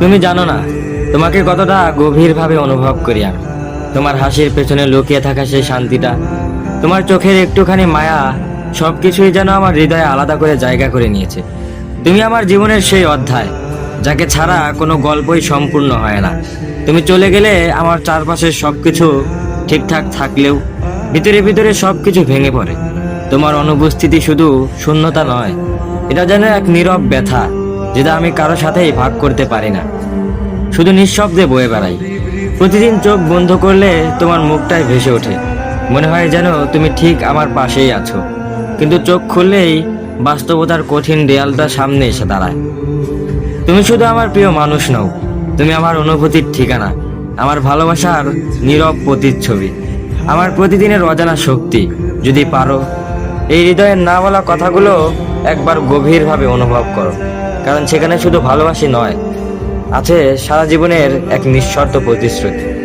তুমি জানো না, তোমাকে কতটা গভীরভাবে অনুভব করি আমি। তোমার হাসির পেছনে লুকিয়ে থাকা সেই শান্তিটা, তোমার চোখের একটুখানি মায়া, সবকিছুই যেন আমার হৃদয়ে আলাদা করে জায়গা করে নিয়েছে। তুমি আমার জীবনের সেই অধ্যায়, যাকে ছাড়া কোনো গল্পই সম্পূর্ণ হয় না। তুমি চলে গেলে আমার চারপাশের সবকিছু ঠিকঠাক থাকলেও ভিতরে ভিতরে সবকিছু ভেঙে পড়ে। তোমার অনুপস্থিতি শুধু শূন্যতা নয়, এটা যেন এক নীরব ব্যথা। যেটা আমি কারও সাথেই ভাগ করতে পারি না। শুধু নিঃশব্দে বয়ে বেড়াই। প্রতিদিন চোখ বন্ধ করলে তোমার মুখটাই ভেসে ওঠে। মনে হয় যেন তুমি ঠিক আমার পাশেই আছো। কিন্তু চোখ খুললেই বাস্তবতার কঠিন দেয়ালটা সামনে এসে দাঁড়ায়। তুমি শুধু আমার প্রিয় মানুষ নও, তুমি আমার অনুভূতির ঠিকানা, আমার ভালোবাসার নীরব প্রতিচ্ছবি, আমার প্রতিদিনের অজানা শক্তি, যদি পারো। এই হৃদয়ের না বলা কথাগুলো একবার গভীরভাবে অনুভব করো। কারণ সেখানে শুধু ভালোবাসি নয়, আছে সারা জীবনের এক নিঃশর্ত প্রতিশ্রুতি।